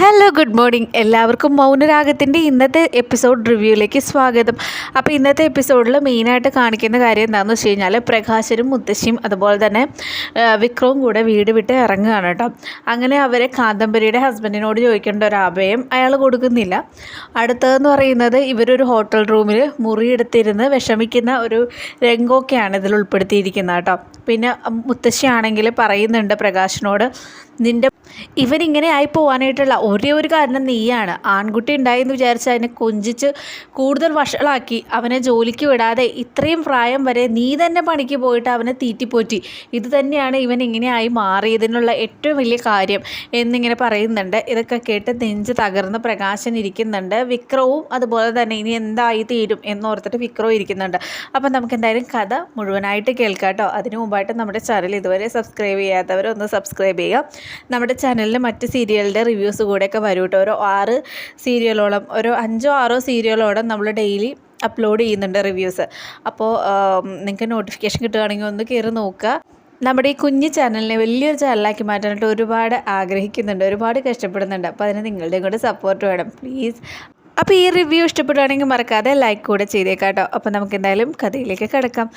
Hello good morning എല്ലാവർക്കും മൗനരാഗത്തിന്റെ ഇന്നത്തെ episode റിവ്യൂയിലേക്ക് സ്വാഗതം. അപ്പോൾ ഇന്നത്തെ എപ്പിസോഡിൽ മെയിനായിട്ട് കാണിക്കുന്ന കാര്യം എന്താണെന്ന് വെച്ച് കഴിഞ്ഞാൽ പ്രകാശനും മുത്തശ്ശിയും അതുപോലെ തന്നെ വിക്രവും കൂടെ വീട് വിട്ട് ഇറങ്ങുകയാണ് കേട്ടോ. അങ്ങനെ അവരെ കാദംബരിയുടെ ഹസ്ബൻഡിനോട് ചോദിക്കേണ്ട ഒരു അഭയം അയാൾ കൊടുക്കുന്നില്ല. അടുത്തതെന്ന് പറയുന്നത് ഇവരൊരു ഹോട്ടൽ റൂമിൽ മുറിയെടുത്തിരുന്ന് വിഷമിക്കുന്ന ഒരു രംഗമൊക്കെയാണ് ഇതിൽ ഉൾപ്പെടുത്തിയിരിക്കുന്നത് കേട്ടോ. പിന്നെ മുത്തശ്ശിയാണെങ്കിൽ പറയുന്നുണ്ട് പ്രകാശിനോട് നിന്റെ ഇവൻ ഇങ്ങനെ ആയി പോകാനായിട്ടുള്ള ഒരേ ഒരു കാരണം നീയാണ്. ആൺകുട്ടി ഉണ്ടായെന്ന് വിചാരിച്ച് അതിനെ കൊഞ്ചിച്ച് കൂടുതൽ വഷളാക്കി അവനെ ജോലിക്ക് വിടാതെ ഇത്രയും പ്രായം വരെ നീ തന്നെ പണിക്ക് പോയിട്ട് അവനെ തീറ്റിപ്പോറ്റി. ഇത് തന്നെയാണ് ഇവൻ ഇങ്ങനെയായി മാറിയതിനുള്ള ഏറ്റവും വലിയ കാര്യം എന്നിങ്ങനെ പറയുന്നുണ്ട്. ഇതൊക്കെ കേട്ട് നെഞ്ച് തകർന്ന് പ്രകാശൻ ഇരിക്കുന്നുണ്ട്. വിക്രവും അതുപോലെ തന്നെ ഇനി എന്തായി തീരും എന്നോർത്തിട്ട് വിക്രവും ഇരിക്കുന്നുണ്ട്. അപ്പം നമുക്ക് എന്തായാലും കഥ മുഴുവനായിട്ട് കേൾക്കാം കേട്ടോ. അതിനു മുമ്പായിട്ട് നമ്മുടെ ചാനൽ ഇതുവരെ സബ്സ്ക്രൈബ് ചെയ്യാത്തവരൊന്ന് സബ്സ്ക്രൈബ് ചെയ്യുക. നമ്മുടെ ചാനലിൽ മറ്റ് സീരിയലിന്റെ റിവ്യൂസ് കൂടെയൊക്കെ വരും കേട്ടോ ഒരു ആറ് സീരിയലോളം ഒരു അഞ്ചോ ആറോ സീരിയലോളം നമ്മൾ ഡെയിലി അപ്ലോഡ് ചെയ്യുന്നുണ്ട് റിവ്യൂസ് അപ്പോൾ നിങ്ങൾക്ക് നോട്ടിഫിക്കേഷൻ കിട്ടുകയാണെങ്കിൽ ഒന്ന് കയറി നോക്കുക. നമ്മുടെ ഈ കുഞ്ഞു ചാനലിനെ വലിയൊരു ചാനലാക്കി മാറ്റാനായിട്ട് ഒരുപാട് ആഗ്രഹിക്കുന്നുണ്ട് ഒരുപാട് കഷ്ടപ്പെടുന്നുണ്ട്. അപ്പോൾ അതിന് നിങ്ങളുടെയും കൂടെ സപ്പോർട്ട് വേണം പ്ലീസ് അപ്പോൾ ഈ റിവ്യൂ ഇഷ്ടപ്പെടുകയാണെങ്കിൽ മറക്കാതെ ലൈക്ക് കൂടെ ചെയ്തേക്കാം കേട്ടോ അപ്പോൾ നമുക്ക് എന്തായാലും കഥയിലേക്ക് കിടക്കാം.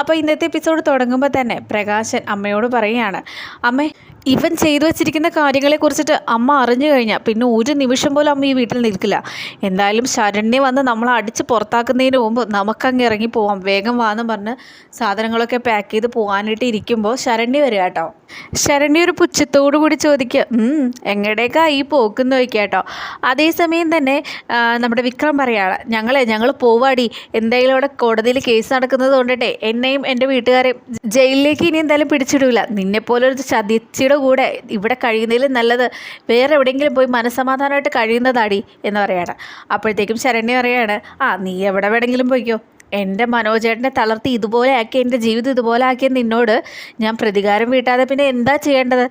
അപ്പോൾ ഇന്നത്തെ എപ്പിസോഡ് തുടങ്ങുമ്പോൾ തന്നെ പ്രകാശൻ അമ്മയോട് പറയുകയാണ് അമ്മേ ഇവൻ ചെയ്തു വെച്ചിരിക്കുന്ന കാര്യങ്ങളെ കുറിച്ചിട്ട് അമ്മ അറിഞ്ഞു കഴിഞ്ഞാൽ പിന്നെ ഒരു നിമിഷം പോലും അമ്മ ഈ വീട്ടിൽ നിൽക്കില്ല. എന്തായാലും ശരണ്യ വന്ന് നമ്മളെ അടിച്ച് പുറത്താക്കുന്നതിന് മുമ്പ് നമുക്കങ്ങ് ഇറങ്ങി പോവാം. വേഗം വാന്ന് പറഞ്ഞ് സാധനങ്ങളൊക്കെ പാക്ക് ചെയ്ത് പോകാനായിട്ട് ഇരിക്കുമ്പോൾ ശരണ്യ വരിക കേട്ടോ. ശരണ്യ ഒരു പുച്ഛത്തോടു കൂടി ചോദിക്കുക "ഉം, എങ്ങടേക്കാ ഈ പോക്കെന്ന് ചോദിക്കാട്ടോ കേട്ടോ. അതേസമയം തന്നെ നമ്മുടെ വിക്രം പറയാണ് ഞങ്ങളെ ഞങ്ങൾ പോവാടി. എന്തായാലും അവിടെ കോടതിയിൽ കേസ് നടക്കുന്നത് കൊണ്ടിട്ടേ എന്നെയും എന്റെ വീട്ടുകാരെയും ജയിലിലേക്ക് ഇനി എന്തായാലും പിടിച്ചിടൂല. നിന്നെപ്പോലെ ഒരു ചതിച്ചിയുടെ കൂടെ ഇവിടെ കഴിയുന്നതിലും നല്ലത് വേറെ എവിടെയെങ്കിലും പോയി മനസ്സമാധാനമായിട്ട് കഴിയുന്നതാടി എന്ന് പറയാണ്. അപ്പോഴത്തേക്കും ശരണ്യ പറയാണ് ആ നീ എവിടെ വേണമെങ്കിലും പോയിക്കോ. എന്റെ മനോജേട്ടനെ തളർത്തി ഇതുപോലെ ആക്കി എന്റെ ജീവിതം ഇതുപോലെ ആക്കിയ നിന്നോട് ഞാൻ പ്രതികാരം വീട്ടാതെ പിന്നെ എന്താ ചെയ്യേണ്ടത്?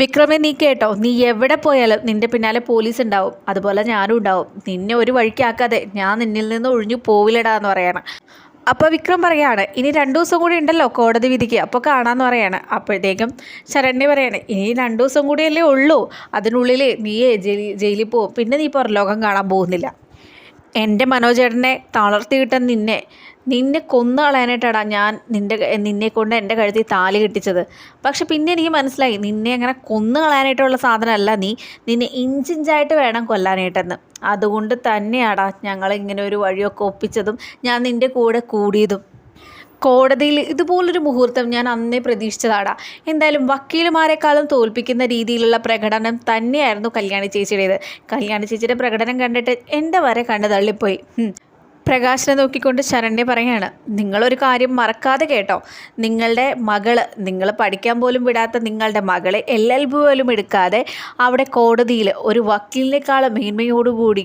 വിക്രമെ നീ കേട്ടോ നീ എവിടെ പോയാലും നിന്റെ പിന്നാലെ പോലീസ് ഉണ്ടാവും അതുപോലെ ഞാനും ഉണ്ടാവും. നിന്നെ ഒരു വഴിക്കാക്കാതെ ഞാൻ നിന്നിൽ നിന്ന് ഒഴിഞ്ഞു പോവില്ലടാ എന്ന് പറയണം. അപ്പോൾ വിക്രം പറയാണ് ഇനി രണ്ടു ദിവസം കൂടി ഉണ്ടല്ലോ കോടതി വിധിക്ക് അപ്പോൾ കാണാമെന്ന് പറയാണ്. അപ്പോഴത്തേക്കും ശരണ്യ പറയാണ് ഇനി രണ്ടു ദിവസം കൂടിയല്ലേ ഉള്ളൂ അതിനുള്ളിൽ ജയിലിൽ ജയിലിൽ പോവും പിന്നെ നീ പുറലോകം കാണാൻ പോകുന്നില്ല. എന്റെ മനോജേട്ടനെ തളർത്തിയിട്ട നിന്നെ നിന്നെ കൊന്നു കളയാനായിട്ടാടാ ഞാൻ നിന്റെ നിന്നെ കൊണ്ട് എന്റെ കഴുത്തിൽ താലി കെട്ടിച്ചത്. പക്ഷെ പിന്നെ എനിക്ക് മനസ്സിലായി നിന്നെ അങ്ങനെ കൊന്നു കളയാനായിട്ടുള്ള സാധനമല്ല നീ. നിന്നെ ഇഞ്ചിഞ്ചായിട്ട് വേണം കൊല്ലാനായിട്ടെന്ന്. അതുകൊണ്ട് തന്നെയാടാ ഞങ്ങൾ ഇങ്ങനെ ഒരു വഴിയൊക്കെ ഒപ്പിച്ചതും ഞാൻ നിന്റെ കൂടെ കൂടിയതും. കോടതിയിൽ ഇതുപോലൊരു മുഹൂർത്തം ഞാൻ അന്നേ പ്രതീക്ഷിച്ചതാടാ. എന്തായാലും വക്കീലുമാരെക്കാളും തോൽപ്പിക്കുന്ന രീതിയിലുള്ള പ്രകടനം തന്നെയായിരുന്നു കല്യാണി ചേച്ചിയുടേത്. കല്യാണി ചേച്ചിയുടെ പ്രകടനം കണ്ടിട്ട് എന്റെ വരെ കണ്ടു തള്ളിപ്പോയി. പ്രകാശനെ നോക്കിക്കൊണ്ട് ശരണ്യ പറയാണ് നിങ്ങളൊരു കാര്യം മറക്കാതെ കേട്ടോ. നിങ്ങളുടെ മകൾ നിങ്ങൾ പഠിക്കാൻ പോലും വിടാത്ത നിങ്ങളുടെ മകളെ എൽ എൽ ബി പോലും എടുക്കാതെ അവിടെ കോടതിയിൽ ഒരു വക്കീലിനേക്കാളും മേന്മയോടുകൂടി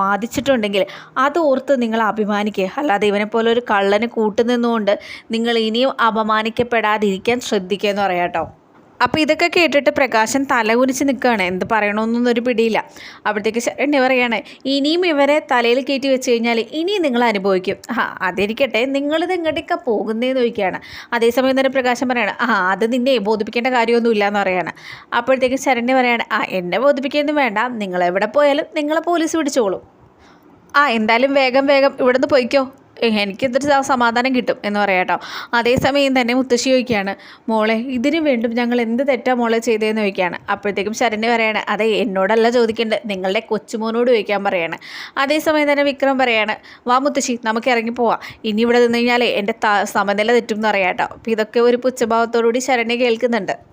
വാദിച്ചിട്ടുണ്ടെങ്കിൽ അത് ഓർത്ത് നിങ്ങൾ അഭിമാനിക്കുക. അല്ലാതെ ഇവനെ പോലെ ഒരു കള്ളന് കൂട്ടുനിന്നുകൊണ്ട് നിങ്ങൾ ഇനിയും അപമാനിക്കപ്പെടാതിരിക്കാൻ ശ്രദ്ധിക്കുക എന്ന് പറയാം കേട്ടോ. അപ്പോൾ ഇതൊക്കെ കേട്ടിട്ട് പ്രകാശൻ തലകുനിച്ച് നിൽക്കുകയാണ് എന്ത് പറയണമെന്നൊന്നും ഒരു പിടിയില്ല. അപ്പോഴത്തേക്ക് ശരണ്യ പറയാണ് ഇനിയും ഇവരെ തലയിൽ കയറ്റി വെച്ച് കഴിഞ്ഞാൽ ഇനിയും നിങ്ങൾ അനുഭവിക്കും. ആ അതിരിക്കട്ടെ നിങ്ങളിത് എങ്ങോട്ടേക്കാ പോകുന്നതെന്ന് ചോദിക്കുകയാണ്. അതേസമയം തന്നെ പ്രകാശൻ പറയുകയാണ് ആ അത് നിന്നെ ബോധിപ്പിക്കേണ്ട കാര്യമൊന്നുമില്ല എന്ന് പറയുകയാണ് അപ്പോഴത്തേക്ക് ശരണ്യ പറയുകയാണ് ആ എന്നെ ബോധിപ്പിക്കുകയൊന്നും വേണ്ട. നിങ്ങൾ എവിടെ പോയാലും നിങ്ങളെ പോലീസ് പിടിച്ചോളും. ആ എന്തായാലും വേഗം വേഗം ഇവിടുന്ന് പോയിക്കോ. എനിക്കിതൊരു സമാധാനം കിട്ടും എന്ന് പറയാം കേട്ടോ. അതേസമയം തന്നെ മുത്തശ്ശി ചോദിക്കുകയാണ് മോളെ ഇതിനു വേണ്ടും ഞങ്ങൾ എന്ത് തെറ്റാ മോളെ ചെയ്തതെന്ന് ചോദിക്കുകയാണ്. അപ്പോഴത്തേക്കും ശരണ്യ പറയാണ് അതെ എന്നോടല്ല ചോദിക്കേണ്ടത് നിങ്ങളുടെ കൊച്ചുമോനോട് ചോദിക്കാൻ പറയാണ്. അതേസമയം തന്നെ വിക്രം പറയാണ് വാ മുത്തശ്ശി നമുക്ക് ഇറങ്ങി പോവാം. ഇനി ഇവിടെ നിന്ന് കഴിഞ്ഞാലേ എന്റെ സമനില തെറ്റും എന്ന് പറയാം കേട്ടോ. അപ്പോൾ ഇതൊക്കെ ഒരു പുച്ഛഭാവത്തോടുകൂടി ശരണ്യ കേൾക്കുന്നുണ്ട്.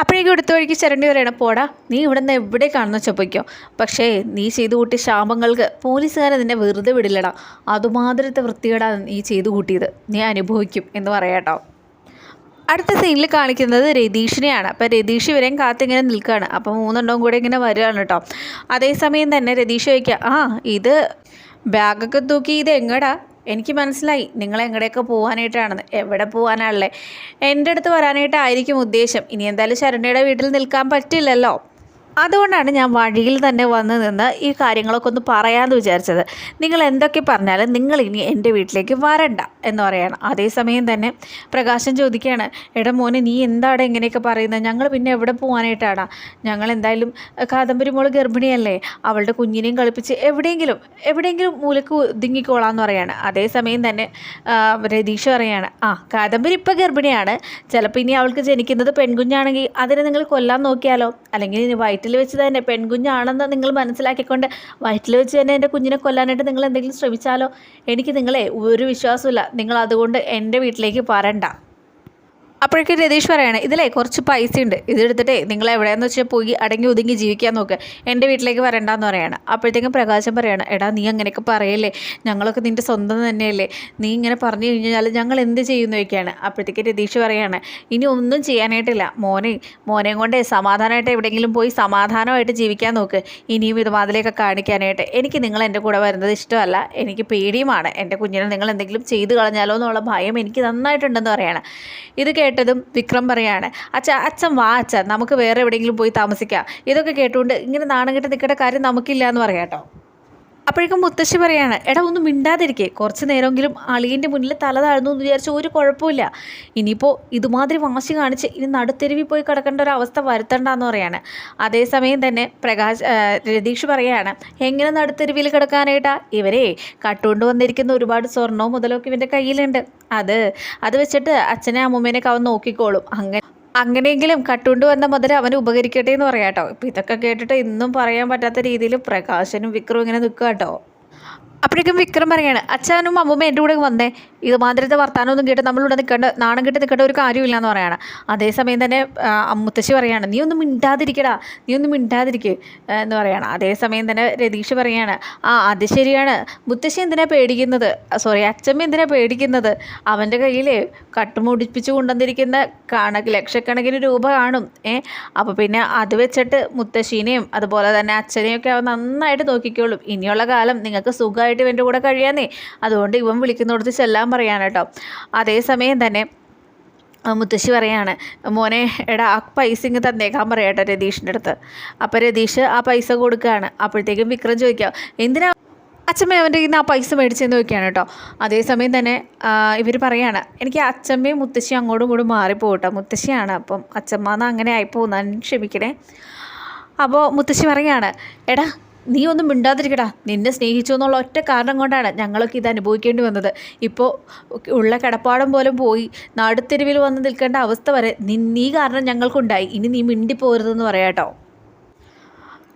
അപ്പോഴേക്കും എടുത്ത വഴിക്ക് ചരണ്ടി പറയണം. പോടാ നീ ഇവിടെ നിന്ന് എവിടെ കാണുന്ന ചൊപ്പയ്ക്കോ പക്ഷേ നീ ചെയ്തു കൂട്ടിയ ശാപങ്ങൾക്ക് പോലീസുകാരെ നിന്നെ വെറുതെ വിടില്ലടാ. അതുമാതിരത്തെ വൃത്തികേടാ നീ ചെയ്തു കൂട്ടിയത്. നീ അനുഭവിക്കും എന്ന് പറയാട്ടോ അടുത്ത സീനിൽ കാണിക്കുന്നത് രതീഷിനെയാണ്. അപ്പോൾ രതീഷ് ഇവരെയും കാത്തിങ്ങനെ നിൽക്കുകയാണ് അപ്പോൾ മൂന്നെണ്ണവും കൂടെ ഇങ്ങനെ വരികയാണ് കേട്ടോ. അതേസമയം തന്നെ രതീഷ് ചോദിക്കുക ആ ഇത് ബാഗൊക്കെ തൂക്കി ഇത് എങ്ങടാ? എനിക്ക് മനസ്സിലായി നിങ്ങൾ എങ്ങടെയൊക്കെ പോകാനായിട്ടാണെന്ന് എവിടെ പോകാനാണല്ലേ എന്റെ അടുത്ത് വരാനായിട്ടായിരിക്കും ഉദ്ദേശം. ഇനി എന്തായാലും ശരണ്യയുടെ വീട്ടിൽ നിൽക്കാൻ പറ്റില്ലല്ലോ. അതുകൊണ്ടാണ് ഞാൻ വഴിയിൽ തന്നെ വന്ന് നിന്ന് ഈ കാര്യങ്ങളൊക്കെ ഒന്ന് പറയാമെന്ന് വിചാരിച്ചത്. നിങ്ങൾ എന്തൊക്കെ പറഞ്ഞാലും നിങ്ങൾ ഇനി എന്റെ വീട്ടിലേക്ക് വരണ്ട എന്ന് പറയാണ്. അതേസമയം തന്നെ പ്രകാശം ചോദിക്കുകയാണ് എടാ മോനെ നീ എന്താണ് ഇങ്ങനെയൊക്കെ പറയുന്നത്? ഞങ്ങൾ പിന്നെ എവിടെ പോകാനായിട്ടാണ് ഞങ്ങൾ എന്തായാലും കാദംബരി മോൾ ഗർഭിണിയല്ലേ അവളുടെ കുഞ്ഞിനെയും കളിപ്പിച്ച് എവിടെയെങ്കിലും എവിടെയെങ്കിലും മൂലക്ക് ഒതുങ്ങിക്കോളാന്ന് പറയാണ്. അതേസമയം തന്നെ രതീഷ് പറയാണ് ആ കാദംബരി ഇപ്പം ഗർഭിണിയാണ്. ചിലപ്പോൾ ഇനി അവൾക്ക് ജനിക്കുന്നത് പെൺകുഞ്ഞാണെങ്കിൽ അതിനെ നിങ്ങൾ കൊല്ലാൻ നോക്കിയാലോ? അല്ലെങ്കിൽ ഇനി വയറ്റിൽ വെച്ച് തന്നെ പെൺകുഞ്ഞാണെന്ന് നിങ്ങൾ മനസ്സിലാക്കിക്കൊണ്ട് വയറ്റിൽ വെച്ച് തന്നെ എന്റെ കുഞ്ഞിനെ കൊല്ലാനായിട്ട് നിങ്ങൾ എന്തെങ്കിലും ശ്രമിച്ചാലോ? എനിക്ക് നിങ്ങളെ ഒരു വിശ്വാസമില്ല നിങ്ങൾ അതുകൊണ്ട് എന്റെ വീട്ടിലേക്ക് വരണ്ട. അപ്പോഴേക്കും രതീഷ് പറയാണ് ഇതിലേ കുറച്ച് പൈസ ഉണ്ട് ഇതെടുത്തിട്ടേ നിങ്ങൾ എവിടെയാന്ന് വെച്ചാൽ പോയി അടങ്ങി ഒതുങ്ങി ജീവിക്കാൻ നോക്ക്. എന്റെ വീട്ടിലേക്ക് വരണ്ടെന്ന് പറയാണ്. അപ്പോഴത്തേക്കും പ്രകാശം പറയാണ് എടാ നീ അങ്ങനെയൊക്കെ പറയല്ലേ? ഞങ്ങളൊക്കെ നിന്റെ സ്വന്തം തന്നെയല്ലേ? നീ ഇങ്ങനെ പറഞ്ഞു കഴിഞ്ഞാൽ ഞങ്ങൾ എന്ത് ചെയ്യുന്നു വയ്ക്കുകയാണ് അപ്പോഴത്തേക്ക് രതീഷ് പറയാണ് ഇനി ഒന്നും ചെയ്യാനായിട്ടില്ല. മോനെ മോനെയും കൊണ്ട് സമാധാനമായിട്ട് എവിടെയെങ്കിലും പോയി സമാധാനമായിട്ട് ജീവിക്കാൻ നോക്ക്. ഇനിയും ഇതുമാതിരിയൊക്കെ കാണിക്കാനായിട്ട്. എനിക്ക് നിങ്ങൾ എന്റെ കൂടെ വരുന്നത് ഇഷ്ടമല്ല. എനിക്ക് പേടിയുമാണ്. എന്റെ കുഞ്ഞിനെ നിങ്ങൾ എന്തെങ്കിലും ചെയ്തു കളഞ്ഞാലോ എന്നുള്ള ഭയം എനിക്ക് നന്നായിട്ടുണ്ടെന്ന് പറയാണ്. ഇത് കേട്ടതും വിക്രം പറയാണ് അച്ഛ അച്ഛൻ വാ അച്ഛ നമുക്ക് വേറെ എവിടെയെങ്കിലും പോയി താമസിക്കാം. ഇതൊക്കെ കേട്ടുകൊണ്ട് ഇങ്ങനെ നാണം കെട്ട് നിൽക്കേണ്ട കാര്യം നമുക്കില്ല എന്ന് പറയാം കേട്ടോ. അപ്പോഴേക്കും മുത്തശ്ശി പറയാണ് എടാ ഒന്നും മിണ്ടാതിരിക്കേ. കുറച്ച് നേരമെങ്കിലും അളിയന്റെ മുന്നിൽ തല താഴ്ന്നു എന്ന് വിചാരിച്ച ഒരു കുഴപ്പമില്ല ഇനിയിപ്പോൾ ഇതുമാതിരി വാശി കാണിച്ച് ഇനി നടുത്തെരുവിൽ പോയി കിടക്കേണ്ട ഒരു അവസ്ഥ വരുത്തണ്ടെന്ന് പറയാണ്. അതേസമയം തന്നെ പ്രകാശ് രതീഷ് പറയാണ് എങ്ങനെ നടുത്തെരുവിൽ കിടക്കാനായിട്ടാ? ഇവരെ കട്ടുകൊണ്ട് വന്നിരിക്കുന്ന ഒരുപാട് സ്വർണവും മുതലൊക്കെ ഇവന്റെ കയ്യിലുണ്ട്. അത് അത് വെച്ചിട്ട് അച്ഛനെ അമ്മൂമ്മേനെയൊക്കെ അവൻ നോക്കിക്കോളും. അങ്ങനെ അങ്ങനെയെങ്കിലും കട്ടുകൊണ്ട് വന്ന മുതൽ അവന് ഉപകരിക്കട്ടെ എന്ന് പറയാം കേട്ടോ. ഇപ്പം ഇതൊക്കെ കേട്ടിട്ട് ഇന്നും പറയാൻ പറ്റാത്ത രീതിയിൽ പ്രകാശനും വിക്രവും ഇങ്ങനെ നിൽക്കുക കേട്ടോ. അപ്പോഴേക്കും വിക്രം പറയാണ് അച്ഛനും അമ്മൂമ്മ എന്റെ കൂടെ വന്നേ. ഇത് മാതിരത്തെ വർത്താനമൊന്നും കേട്ട് നമ്മളിവിടെ നിൽക്കേണ്ട നാണം കെട്ട് നിൽക്കേണ്ട ഒരു കാര്യമില്ല എന്ന് പറയാണ് അതേസമയം തന്നെ മുത്തശ്ശി പറയാണ് നീ ഒന്നും മിണ്ടാതിരിക്കടാ നീ ഒന്നും മിണ്ടാതിരിക്കുക എന്ന് പറയാണ്. അതേസമയം തന്നെ രതീഷ് പറയാണ് ആ അത് ശരിയാണ്. മുത്തശ്ശി എന്തിനാ പേടിക്കുന്നത്? സോറി അച്ഛമ്മ എന്തിനാ പേടിക്കുന്നത്? അവന്റെ കയ്യിൽ കട്ടുമുടിപ്പിച്ച് കൊണ്ടുവന്നിരിക്കുന്ന കണക്ക് ലക്ഷക്കണക്കിന് രൂപ കാണും ഏ? അപ്പോൾ പിന്നെ അത് വെച്ചിട്ട് മുത്തശ്ശീനെയും അതുപോലെ തന്നെ അച്ഛനെയും ഒക്കെ അവൻ നന്നായിട്ട് നോക്കിക്കോളും. ഇനിയുള്ള കാലം നിങ്ങൾക്ക് സുഖമായിട്ട് ഇവന്റെ കൂടെ കഴിയാന്നേ. അതുകൊണ്ട് ഇവൻ വിളിക്കുന്നിടത്ത് ചെല്ലാൻ പറയാൻ കേട്ടോ അതേസമയം തന്നെ മുത്തശ്ശി പറയാണ് മോനെ എടാ ആ പൈസ ഇങ്ങ് തന്നേക്കാൻ പറയാട്ടോ രതീഷിന്റെ അടുത്ത്. അപ്പോൾ രതീഷ് ആ പൈസ കൊടുക്കുകയാണ് അപ്പോഴത്തേക്കും വിക്രം ചോദിക്കാം എന്തിനാ അച്ഛമ്മ അവന്റെ നിന്ന് ആ പൈസ മേടിച്ചെന്ന് ചോദിക്കുകയാണ് കേട്ടോ. അതേസമയം തന്നെ ഇവർ പറയാണ് എനിക്ക് അച്ഛമ്മയും മുത്തശ്ശിയും അങ്ങോട്ടും ഇങ്ങോട്ടും മാറിപ്പോകട്ടോ. മുത്തശ്ശിയാണ് അപ്പം അച്ഛമ്മ എന്ന് അങ്ങനെ ആയിപ്പോകുന്ന ക്ഷമിക്കണേ. അപ്പോൾ മുത്തശ്ശി പറയാണ് എടാ നീ ഒന്നും മിണ്ടാതിരിക്കടാ. നിന്നെ സ്നേഹിച്ചു എന്നുള്ള ഒറ്റ കാരണം കൊണ്ടാണ് ഞങ്ങളൊക്കെ ഇത് അനുഭവിക്കേണ്ടി വന്നത്. ഇപ്പോൾ ഉള്ള കിടപ്പാടം പോലും പോയി നടുത്തെരുവിൽ വന്ന് നിൽക്കേണ്ട അവസ്ഥ വരെ നി കാരണം ഞങ്ങൾക്കുണ്ടായി. ഇനി നീ മിണ്ടിപ്പോരുതെന്ന് പറയാട്ടോ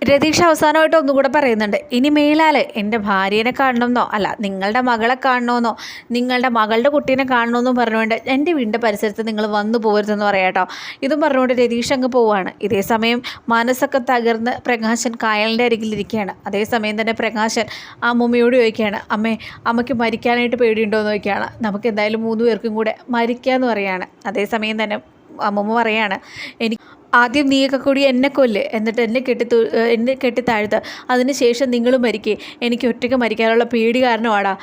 രതീഷ് അവസാനമായിട്ട് ഒന്നും കൂടെ പറയുന്നുണ്ട് ഇനി മേലാൽ എന്റെ ഭാര്യനെ കാണണമെന്നോ അല്ല നിങ്ങളുടെ മകളെ കാണണമെന്നോ നിങ്ങളുടെ മകളുടെ കുട്ടീനെ കാണണമെന്നും പറഞ്ഞുകൊണ്ട് എന്റെ വീടിന്റെ പരിസരത്ത് നിങ്ങൾ വന്നു പോകരുതെന്ന് പറയാട്ടോ ഇതും പറഞ്ഞുകൊണ്ട് രതീഷ് അങ്ങ് പോവുകയാണ് ഇതേ സമയം മനസ്സൊക്കെ തകർന്ന് പ്രകാശൻ കായലിന്റെ അരികിലിരിക്കുകയാണ് അതേസമയം തന്നെ പ്രകാശൻ ആ അമ്മൂമ്മയോട് ചോദിക്കുകയാണ് അമ്മേ അമ്മയ്ക്ക് മരിക്കാനായിട്ട് പേടിയുണ്ടോ എന്ന് ചോദിക്കുകയാണ്. നമുക്ക് എന്തായാലും മൂന്ന് പേർക്കും കൂടെ മരിക്കാമെന്ന് പറയുകയാണ് അതേസമയം തന്നെ അമ്മമ്മ പറയാണ് എനിക്ക് ആദ്യം നീയൊക്കെ കൂടി എന്നെ കൊല്ല്. എന്നിട്ട് എന്നെ കെട്ടി എന്നെ കെട്ടി താഴ്ത്ത്. അതിനുശേഷം നിങ്ങൾ മരിക്കേ. എനിക്ക് ഒറ്റയ്ക്ക് മരിക്കാനുള്ള പേടി കാരണമാടാ.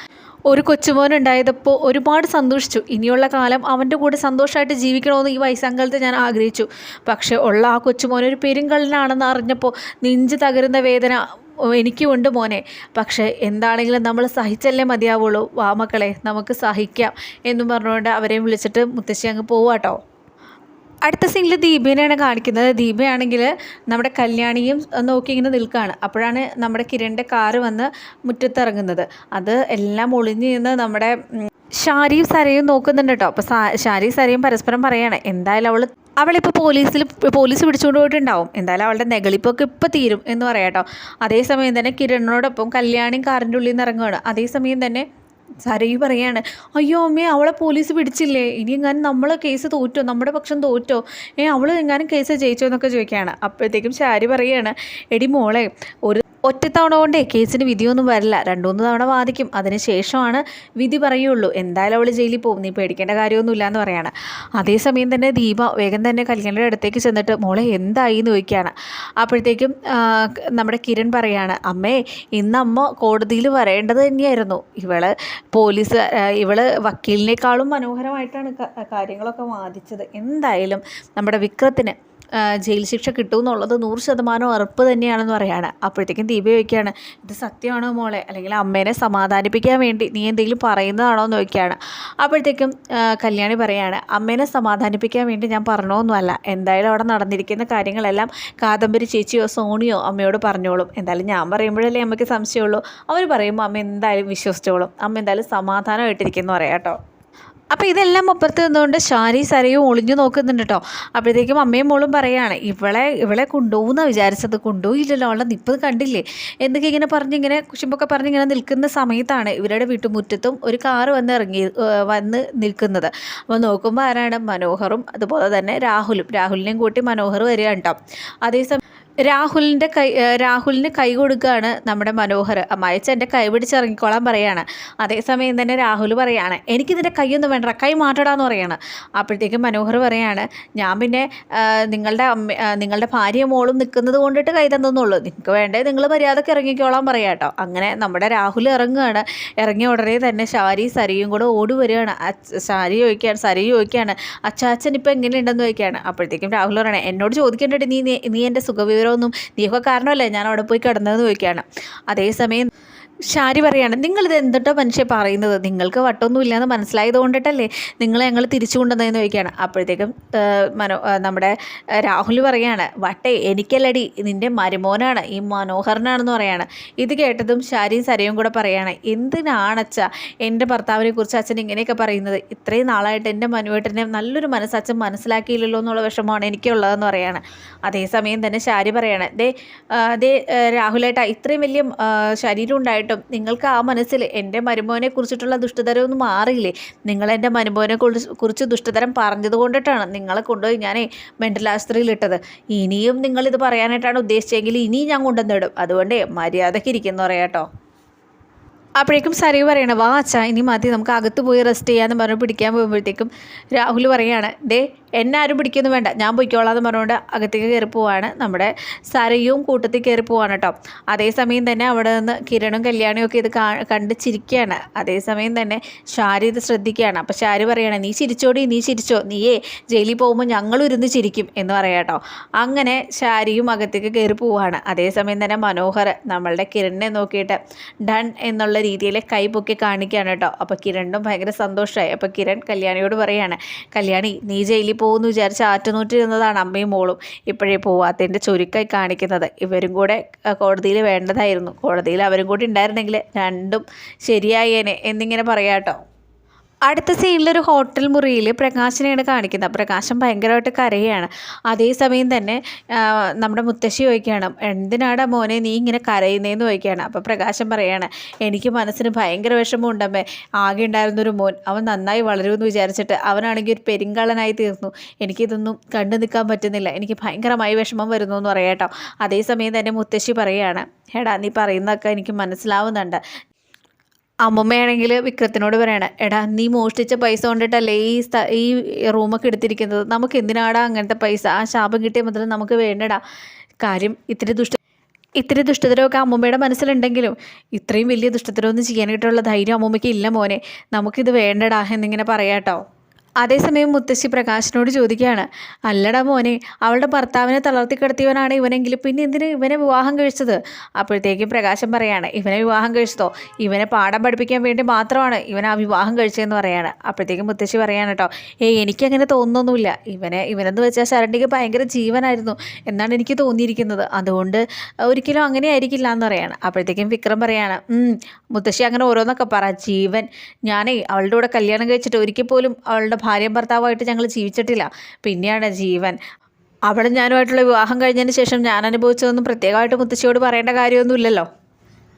ഒരു കൊച്ചുമോനുണ്ടായതപ്പോൾ ഒരുപാട് സന്തോഷിച്ചു. ഇനിയുള്ള കാലം അവന്റെ കൂടെ സന്തോഷമായിട്ട് ജീവിക്കണമെന്ന് ഈ വയസ്സാങ്കാലത്ത് ഞാൻ ആഗ്രഹിച്ചു. പക്ഷേ ഉള്ള ആ കൊച്ചുമോൻ ഒരു പെരുങ്കള്ളനാണെന്ന് അറിഞ്ഞപ്പോൾ നെഞ്ച് തകരുന്ന വേദന എനിക്കുമുണ്ട് മോനെ. പക്ഷേ എന്താണെങ്കിലും നമ്മൾ സഹിച്ചല്ലേ മതിയാവുള്ളൂ. വാ മക്കളെ നമുക്ക് സഹിക്കാം എന്നും പറഞ്ഞുകൊണ്ട് അവരെയും വിളിച്ചിട്ട് മുത്തശ്ശി അങ്ങ് പോവാട്ടോ. അടുത്ത സീനിൽ ദീപേനെയാണ് കാണിക്കുന്നത്. ദീപയാണെങ്കിൽ നമ്മുടെ കല്യാണിയും നോക്കി ഇങ്ങനെ നിൽക്കുകയാണ് അപ്പോഴാണ് നമ്മുടെ കിരണിന്റെ കാറ് വന്ന് മുറ്റത്തിറങ്ങുന്നത്. അത് എല്ലാം ഒളിഞ്ഞു നിന്ന് നമ്മുടെ ഷാരിയും സരയും നോക്കുന്നുണ്ട് കേട്ടോ. അപ്പോൾ ഷാരിയും സരയും പരസ്പരം പറയുകയാണ് എന്തായാലും അവൾ അവളിപ്പോൾ പോലീസിൽ പോലീസ് പിടിച്ചുകൊണ്ട് പോയിട്ടുണ്ടാവും. എന്തായാലും അവളുടെ നെഗളിപ്പൊക്കെ ഇപ്പോൾ തീരും എന്ന് പറയാം കേട്ടോ. അതേസമയം തന്നെ കിരണിനോടൊപ്പം കല്യാണിയും കാറിന്റെ ഉള്ളിൽ നിന്ന് ഇറങ്ങുകയാണ് അതേസമയം തന്നെ സരയു പറയാണ് അയ്യോ അമ്മേ അവളെ പോലീസ് പിടിച്ചില്ലേ? ഇനി എങ്ങാനും നമ്മളെ കേസ് തോറ്റോ? നമ്മുടെ പക്ഷം തോറ്റോ? ഏ അവൾ എങ്ങാനും കേസ് ജയിച്ചോ? എന്നൊക്കെ ചോദിക്കുകയാണ്. അപ്പോഴത്തേക്കും ശാരി പറയാണ് എടി മോളെ ഒരു ഒറ്റത്തവണ കൊണ്ടേ കേസിന് വിധിയൊന്നും വരില്ല. രണ്ടുമൂന്ന് തവണ വാദിക്കും. അതിന് ശേഷമാണ് വിധി പറയുള്ളൂ. എന്തായാലും അവൾ ജയിലിൽ പോകും. നീ പേടിക്കേണ്ട കാര്യമൊന്നുമില്ല എന്ന് പറയാണ്. അതേസമയം തന്നെ ദീപ വേഗം തന്നെ കല്യാണിയുടെ അടുത്തേക്ക് ചെന്നിട്ട് മോളെ എന്തായി? എന്ന് ചോദിക്കുകയാണ്. അപ്പോഴത്തേക്കും നമ്മുടെ കിരൺ പറയാണ് അമ്മേ ഇന്ന് അമ്മ കോടതിയിൽ വരേണ്ടത് തന്നെയായിരുന്നു. ഇവൾ പോലീസ് ഇവൾ വക്കീലിനേക്കാളും മനോഹരമായിട്ടാണ് കാര്യങ്ങളൊക്കെ വാദിച്ചത്. എന്തായാലും നമ്മുടെ വിക്രത്തിന് ജയിൽ ശിക്ഷ കിട്ടുമെന്നുള്ളത് നൂറ് ശതമാനം ഉറപ്പ് തന്നെയാണെന്ന് പറയാണ്. അപ്പോഴത്തേക്കും ദീപ ചോദിക്കുകയാണ് ഇത് സത്യമാണോ മോളെ? അല്ലെങ്കിൽ അമ്മേനെ സമാധാനിപ്പിക്കാൻ വേണ്ടി നീ എന്തെങ്കിലും പറയുന്നതാണോ? എന്ന് ചോദിക്കുകയാണ് അപ്പോഴത്തേക്കും കല്യാണി പറയാണ് അമ്മേനെ സമാധാനിപ്പിക്കാൻ വേണ്ടി ഞാൻ പറഞ്ഞോന്നുമല്ല എന്തായാലും അവിടെ നടന്നിരിക്കുന്ന കാര്യങ്ങളെല്ലാം കാദംബരി ചേച്ചിയോ സോണിയോ അമ്മയോട് പറഞ്ഞോളും. എന്തായാലും ഞാൻ പറയുമ്പോഴല്ലേ അമ്മയ്ക്ക് സംശയമുള്ളൂ. അവർ പറയുമ്പോൾ അമ്മ എന്തായാലും വിശ്വസിച്ചോളും. അമ്മ എന്തായാലും സമാധാനമായിട്ടിരിക്കുന്നു പറയാം കേട്ടോ. അപ്പോൾ ഇതെല്ലാം അപ്പുറത്ത് നിന്നുകൊണ്ട് ഷാരി സരയും ഒളിഞ്ഞു നോക്കുന്നുണ്ട് കേട്ടോ അപ്പോഴത്തേക്കും അമ്മയും മോളും പറയാണ് ഇവളെ ഇവളെ കൊണ്ടുപോകുന്ന വിചാരിച്ചത്. കൊണ്ടുപോയില്ലല്ലോ അവളെ നിപ്പത് കണ്ടില്ലേ? എന്തൊക്കെ ഇങ്ങനെ പറഞ്ഞിങ്ങനെ കുശുമ്പൊക്കെ പറഞ്ഞിങ്ങനെ നിൽക്കുന്ന സമയത്താണ് ഇവരുടെ വീട്ടുമുറ്റത്തും ഒരു കാറ് വന്ന് ഇറങ്ങി വന്ന് നിൽക്കുന്നത്. അപ്പോൾ നോക്കുമ്പോൾ ആരാണ്? മനോഹറും അതുപോലെ തന്നെ രാഹുലും. രാഹുലിനെയും കൂട്ടി മനോഹർ വരികയാണ് കേട്ടോ അതേസമയം രാഹുലിന്റെ കൈ രാഹുലിന് കൈ കൊടുക്കുകയാണ് നമ്മുടെ മനോഹർ. അമ്മായിച്ച എന്റെ കൈ പിടിച്ചിറങ്ങിക്കോളാൻ പറയാണ്. അതേസമയം തന്നെ രാഹുൽ പറയാണ് എനിക്കിതിന്റെ കൈയൊന്നും വേണ്ട കൈ മാറ്റടാന്ന് പറയാണ്. അപ്പോഴത്തേക്കും മനോഹർ പറയാണ് ഞാൻ പിന്നെ നിങ്ങളുടെ അമ്മ നിങ്ങളുടെ ഭാര്യ മോളും നിൽക്കുന്നത് കൊണ്ടിട്ട് കൈ തന്നെന്നുള്ളൂ. നിങ്ങൾക്ക് വേണ്ടേ നിങ്ങൾ മര്യാദയ്ക്ക് ഇറങ്ങിക്കോളാൻ പറയാം കേട്ടോ അങ്ങനെ നമ്മുടെ രാഹുൽ ഇറങ്ങുകയാണ്. ഇറങ്ങിയ ഉടനെ തന്നെ ശാരി സരിയും കൂടെ ഓടി വരികയാണ്. ശാരി ചോദിക്കുകയാണ് സരി ചോദിക്കുകയാണ് അച്ചാച്ചൻ ഇപ്പം എങ്ങനെയുണ്ടെന്ന് ചോദിക്കുകയാണ്. അപ്പോഴത്തേക്കും രാഹുൽ പറയണേ എന്നോട് ചോദിക്കേണ്ടിട്ട് നീ നീ- എന്റെ എന്റെ സുഖവിവരമൊന്നും നീയൊക്കെ കാരണമല്ലേ? ഞാൻ അവിടെ പോയി കിടന്നതെന്ന് ചോദിക്കുകയാണ്. അതേസമയം ഷാരി പറയാണ് നിങ്ങളിത് എന്തിട്ടോ മനുഷ്യ പറയുന്നത്? നിങ്ങൾക്ക് വട്ടമൊന്നും ഇല്ലാന്ന് മനസ്സിലായത് കൊണ്ടിട്ടല്ലേ നിങ്ങളെ ഞങ്ങൾ തിരിച്ചു കൊണ്ടുവന്നതെന്ന് ചോദിക്കുകയാണ്. അപ്പോഴത്തേക്കും മനോ നമ്മുടെ രാഹുൽ പറയാണ് വട്ടേ എനിക്കല്ലടി നിന്റെ മരുമോനാണ് ഈ മനോഹരനാണെന്ന് പറയാണ്. ഇത് കേട്ടതും ഷാരിയും സരയും കൂടെ പറയാണ് എന്തിനാണച്ച എന്റെ ഭർത്താവിനെ കുറിച്ച് അച്ഛൻ ഇങ്ങനെയൊക്കെ പറയുന്നത്? ഇത്രയും നാളായിട്ട് എന്റെ മനുവേട്ടനെ നല്ലൊരു മനസ്സ് അച്ഛൻ മനസ്സിലാക്കിയില്ലല്ലോ എന്നുള്ള വിഷമമാണ് എനിക്കുള്ളതെന്ന് പറയാണ്. അതേസമയം തന്നെ ഷാരി പറയാണ് ദേ ദേ രാഹുലേട്ടാ ഇത്രയും വലിയ ശരീരം ഉണ്ടായിട്ടും നിങ്ങൾക്ക് ആ മനസ്സിൽ എന്റെ മരുമോനെ കുറിച്ചിട്ടുള്ള ദുഷ്ടതരം ഒന്നും മാറിയില്ലേ? നിങ്ങൾ എന്റെ മരുമോനെ കുറിച്ച് ദുഷ്ടതരം പറഞ്ഞത് കൊണ്ടിട്ടാണ് നിങ്ങളെ കൊണ്ടുപോയി ഞാൻ മെന്റൽ ആശുപത്രിയിൽ ഇട്ടത്. ഇനിയും നിങ്ങളിത് പറയാനായിട്ടാണ് ഉദ്ദേശിച്ചെങ്കിൽ ഇനിയും ഞാൻ കൊണ്ടുവന്നിടും അതുകൊണ്ട് മര്യാദയ്ക്ക് ഇരിക്കുന്നു പറയാട്ടോ അപ്പോഴേക്കും സരി പറയണ വാ അച്ഛാ ഇനി മതി നമുക്ക് അകത്ത് പോയി റെസ്റ്റ് ചെയ്യാമെന്ന് പറഞ്ഞ് പിടിക്കാൻ പോകുമ്പോഴത്തേക്കും രാഹുൽ പറയാണ് ദേ എന്നെ ആരും പിടിക്കൊന്നും വേണ്ട. ഞാൻ പൊയ്ക്കോളാം എന്ന് പറഞ്ഞുകൊണ്ട് അകത്തേക്ക് കയറി പോവാണ്. നമ്മുടെ സരയും കൂട്ടത്തിൽ കയറി പോവാണ് കേട്ടോ. അതേസമയം തന്നെ അവിടെ നിന്ന് കിരണും കല്യാണിയും ഒക്കെ ഇത് കണ്ട് ചിരിക്കുകയാണ്. അതേസമയം തന്നെ ഷാരി ഇത് ശ്രദ്ധിക്കുകയാണ്. അപ്പോൾ ഷാരി പറയണേ നീ ചിരിച്ചോടി നീ ചിരിച്ചോ? നീയേ ജയിലിൽ പോകുമ്പോൾ ഞങ്ങളും ഇരുന്ന് ചിരിക്കും എന്ന് പറയാം കേട്ടോ. അങ്ങനെ ഷാരിയും അകത്തേക്ക് കയറി പോവാണ്. അതേസമയം തന്നെ മനോഹർ നമ്മളുടെ കിരണിനെ നോക്കിയിട്ട് ഡൺ എന്നുള്ള രീതിയിൽ കൈ പൊക്കി കാണിക്കുകയാണ് കേട്ടോ. അപ്പോൾ കിരണിനും ഭയങ്കര സന്തോഷമായി. അപ്പോൾ കിരൺ കല്യാണിയോട് പറയാണ് കല്യാണി നീ ജയിലിൽ പോകുമെന്ന് വിചാരിച്ച് ആറ്റുനൂറ്റി നിന്നതാണ് അമ്മയും മോളും ഇപ്പോഴേ പോവാത്തതിന്റെ ചുരുക്കായി കാണിക്കുന്നത്. ഇവരും കൂടെ കോടതിയിൽ വേണ്ടതായിരുന്നു. കോടതിയിൽ അവരും കൂടി ഉണ്ടായിരുന്നെങ്കിൽ രണ്ടും ശരിയായേനെ എന്നിങ്ങനെ പറയാം കേട്ടോ. അടുത്ത സീനിലൊരു ഹോട്ടൽ മുറിയിൽ പ്രകാശിനെയാണ് കാണിക്കുന്നത്. പ്രകാശം ഭയങ്കരമായിട്ട് കരയുകയാണ്. അതേസമയം തന്നെ നമ്മുടെ മുത്തശ്ശി ചോദിക്കുകയാണ് എന്തിനാടാ മോനെ നീ ഇങ്ങനെ കരയുന്നതെന്ന് ചോദിക്കുകയാണ്. അപ്പോൾ പ്രകാശം പറയുകയാണ് എനിക്ക് മനസ്സിന് ഭയങ്കര വിഷമം ഉണ്ടമ്മേ ആകെ ഉണ്ടായിരുന്നൊരു മോൻ അവൻ നന്നായി വളരുമെന്ന് വിചാരിച്ചിട്ട് അവനാണെങ്കിൽ ഒരു പെരിങ്കളനായി തീർന്നു. എനിക്കിതൊന്നും കണ്ടു നിൽക്കാൻ പറ്റുന്നില്ല. എനിക്ക് ഭയങ്കരമായി വിഷമം വരുന്നു എന്ന് പറയാം കേട്ടോ അതേസമയം തന്നെ മുത്തശ്ശി പറയുകയാണ് എടാ നീ പറയുന്നതൊക്കെ എനിക്ക് മനസ്സിലാവുന്നുണ്ട്. അമ്മമ്മയാണെങ്കിൽ വിക്രത്തിനോട് പറയണേ എടാ നീ മോഷ്ടിച്ച പൈസ കൊണ്ടിട്ടല്ലേ ഈ സ്ഥ ഈ റൂമൊക്കെ എടുത്തിരിക്കുന്നത്? നമുക്ക് എന്തിനാടാ അങ്ങനത്തെ പൈസ? ആ ശാപം കിട്ടിയ മുതൽ നമുക്ക് വേണ്ടടാ. കാര്യം ഇത്തിരി ദുഷ്ട ഇത്തിരി ദുഷ്ടതരമൊക്കെ അമ്മൂമ്മയുടെ മനസ്സിലുണ്ടെങ്കിലും ഇത്രയും വലിയ ദുഷ്ടതരമൊന്നും ചെയ്യാനായിട്ടുള്ള ധൈര്യം അമ്മമ്മയ്ക്ക് ഇല്ല മോനെ. നമുക്കിത് വേണ്ടടാ എന്നിങ്ങനെ പറയാട്ടോ. അതേസമയം മുത്തശ്ശി പ്രകാശിനോട് ചോദിക്കുകയാണ് അല്ലടാ മോനെ അവളുടെ ഭർത്താവിനെ തളർത്തി കിടത്തിയവനാണ് ഇവനെങ്കിൽ പിന്നെ എന്തിന് ഇവനെ വിവാഹം കഴിച്ചത്? അപ്പോഴത്തേക്കും പ്രകാശം പറയാണ് ഇവനെ വിവാഹം കഴിച്ചതോ? ഇവനെ പാഠം പഠിപ്പിക്കാൻ വേണ്ടി മാത്രമാണ് ഇവൻ ആ വിവാഹം കഴിച്ചതെന്ന് പറയാണ്. അപ്പോഴത്തേക്കും മുത്തശ്ശി പറയാണ് കേട്ടോ ഏയ് എനിക്കങ്ങനെ തോന്നുന്നൊന്നുമില്ല ഇവനെ ഇവനെന്ന് വെച്ചാൽ ശരണ്യക്ക് ഭയങ്കര ജീവനായിരുന്നു എന്നാണ് എനിക്ക് തോന്നിയിരിക്കുന്നത്. അതുകൊണ്ട് ഒരിക്കലും അങ്ങനെ ആയിരിക്കില്ല എന്ന് പറയാണ്. അപ്പോഴത്തേക്കും വിക്രം പറയാണ് "ഉം, മുത്തശ്ശി അങ്ങനെ ഓരോന്നൊക്കെ പറ. ജീവൻ ഞാനേ അവളുടെ കൂടെ കല്യാണം കഴിച്ചിട്ട് ഒരിക്കൽ പോലും അവളുടെ ഭാര്യയും ഭർത്താവുമായിട്ട് ഞങ്ങൾ ജീവിച്ചിട്ടില്ല. പിന്നെയാണ് ജീവൻ. അവളും ഞാനുമായിട്ടുള്ള വിവാഹം കഴിഞ്ഞതിന് ശേഷം ഞാൻ അനുഭവിച്ചതൊന്നും പ്രത്യേകമായിട്ട് മുത്തശ്ശിയോട് പറയേണ്ട കാര്യമൊന്നുമില്ലല്ലോ.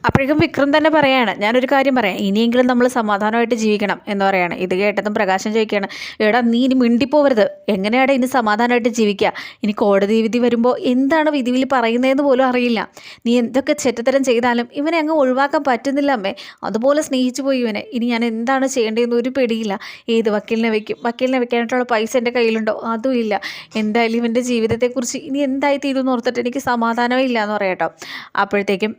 അപ്പോഴേക്കും വിക്രം തന്നെ പറയാണ് ഞാനൊരു കാര്യം പറയാം ഇനിയെങ്കിലും നമ്മൾ സമാധാനമായിട്ട് ജീവിക്കണം എന്ന് പറയാണ്. ഇത് കേട്ടതും പ്രകാശം ചോദിക്കുകയാണ് എടാ നീ ഇനി മിണ്ടിപ്പോവരുത്. എങ്ങനെയാണ് ഇനി സമാധാനമായിട്ട് ജീവിക്കുക? ഇനി കോടതി വിധി വരുമ്പോൾ എന്താണ് വിധിയിൽ പറയുന്നതെന്ന് പോലും അറിയില്ല. നീ എന്തൊക്കെ ചെറ്റത്തരം ചെയ്താലും ഇവനെ അങ്ങ് ഒഴിവാക്കാൻ പറ്റുന്നില്ല അമ്മേ. അതുപോലെ സ്നേഹിച്ചു പോയി ഇവനെ. ഇനി ഞാൻ എന്താണ് ചെയ്യേണ്ടതെന്ന് ഒരു പിടിയില്ല. ഏത് വക്കീലിനെ വെക്കും വക്കീലിനെ വെക്കാനായിട്ടുള്ള പൈസ എന്റെ കയ്യിലുണ്ടോ? അതും ഇല്ല. എന്തായാലും ഇവന്റെ ജീവിതത്തെക്കുറിച്ച് ഇനി എന്തായി തീരുമെന്ന് ഓർത്തിട്ട് എനിക്ക് സമാധാനമേ ഇല്ല എന്ന് പറയാം കേട്ടോ. അപ്പോഴത്തേക്കും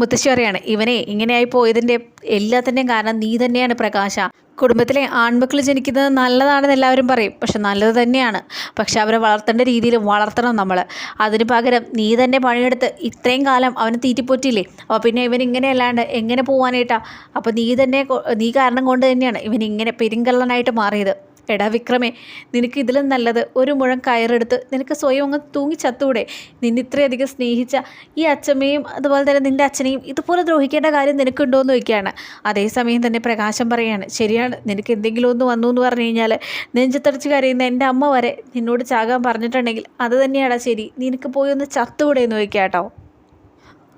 മുത്തശ്ശി പറയാണ് ഇവനെ ഇങ്ങനെയായി പോയതിന്റെ എല്ലാത്തിന്റെയും കാരണം നീ തന്നെയാണ് പ്രകാശ. കുടുംബത്തിലെ ആൺമക്കൾ ജനിക്കുന്നത് നല്ലതാണെന്ന് എല്ലാവരും പറയും പക്ഷെ നല്ലത് തന്നെയാണ്. പക്ഷെ അവരെ വളർത്തേണ്ട രീതിയിൽ വളർത്തണം നമ്മൾ അതിന് പകരം നീ തന്നെ പണിയെടുത്ത് ഇത്രയും കാലം അവനെ തീറ്റിപ്പൊറ്റിയില്ലേ? അപ്പോൾ പിന്നെ ഇവൻ ഇങ്ങനെ അല്ലാണ്ട് എങ്ങനെ പോകാനായിട്ടാ അപ്പോൾ നീ തന്നെ നീ കാരണം കൊണ്ട് തന്നെയാണ് ഇവൻ ഇങ്ങനെ പെരിങ്കള്ളനായിട്ട് മാറിയത്. എടാ വിക്രമേ നിനക്ക് ഇതിലും നല്ലത് ഒരു മുഴം കയറെടുത്ത് നിനക്ക് സ്വയം അങ്ങ് തൂങ്ങി ചത്തൂടെ നിന്നെ ഇത്രയധികം സ്നേഹിച്ച ഈ അച്ഛമ്മയും അതുപോലെ തന്നെ നിന്റെ അച്ഛനെയും ഇതുപോലെ ദ്രോഹിക്കേണ്ട കാര്യം നിനക്കുണ്ടോ എന്ന് ചോദിക്കുകയാണ്. അതേസമയം തന്നെ പ്രകാശം പറയാണ് ശരിയാണ് നിനക്ക് എന്തെങ്കിലും ഒന്ന് വന്നു എന്ന് പറഞ്ഞു കഴിഞ്ഞാൽ നെഞ്ചത്തടിച്ച് കരയുന്ന എന്റെ അമ്മ വരെ നിന്നോട് ചാകാൻ പറഞ്ഞിട്ടുണ്ടെങ്കിൽ അത് തന്നെയാണ് ശരി നിനക്ക് പോയി ഒന്ന് ചത്തുകൂടെ എന്ന് ചോദിക്കാം കേട്ടോ.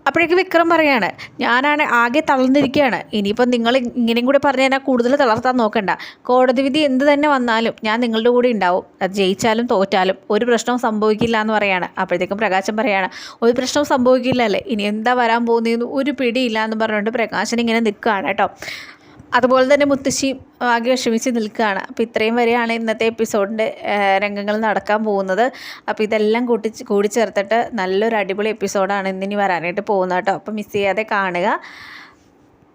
അപ്പോഴേക്ക് വിക്രം പറയാണ് ഞാനാണ് ആകെ തളർന്നിരിക്കുകയാണ് ഇനിയിപ്പം നിങ്ങൾ ഇങ്ങനെയും കൂടെ പറഞ്ഞു കൂടുതൽ തളർത്താൻ നോക്കണ്ട. കോടതി വിധി എന്ത് തന്നെ വന്നാലും ഞാൻ നിങ്ങളുടെ കൂടെ ഉണ്ടാവും. അത് ജയിച്ചാലും തോറ്റാലും ഒരു പ്രശ്നവും സംഭവിക്കില്ല എന്ന് പറയാണ്. അപ്പോഴത്തേക്കും പ്രകാശം പറയാണ് ഒരു പ്രശ്നവും സംഭവിക്കില്ല അല്ലേ? ഇനി എന്താ വരാൻ പോകുന്നതെന്ന് ഒരു പിടിയില്ല എന്ന് പറഞ്ഞുകൊണ്ട് പ്രകാശൻ ഇങ്ങനെ നിൽക്കുകയാണ് കേട്ടോ. അതുപോലെ തന്നെ മുത്തശ്ശി ആകെ വിഷമിച്ച് നിൽക്കുകയാണ്. അപ്പോൾ ഇത്രയും വരെയാണ് ഇന്നത്തെ എപ്പിസോഡിന്റെ രംഗങ്ങൾ നടക്കാൻ പോകുന്നത്. അപ്പോൾ ഇതെല്ലാം കൂട്ടി കൂടി ചേർത്തിട്ട് നല്ലൊരു അടിപൊളി എപ്പിസോഡാണ് ഇന്നിനി വരാനായിട്ട് പോകുന്നത് കേട്ടോ. അപ്പോൾ മിസ് ചെയ്യാതെ കാണുക.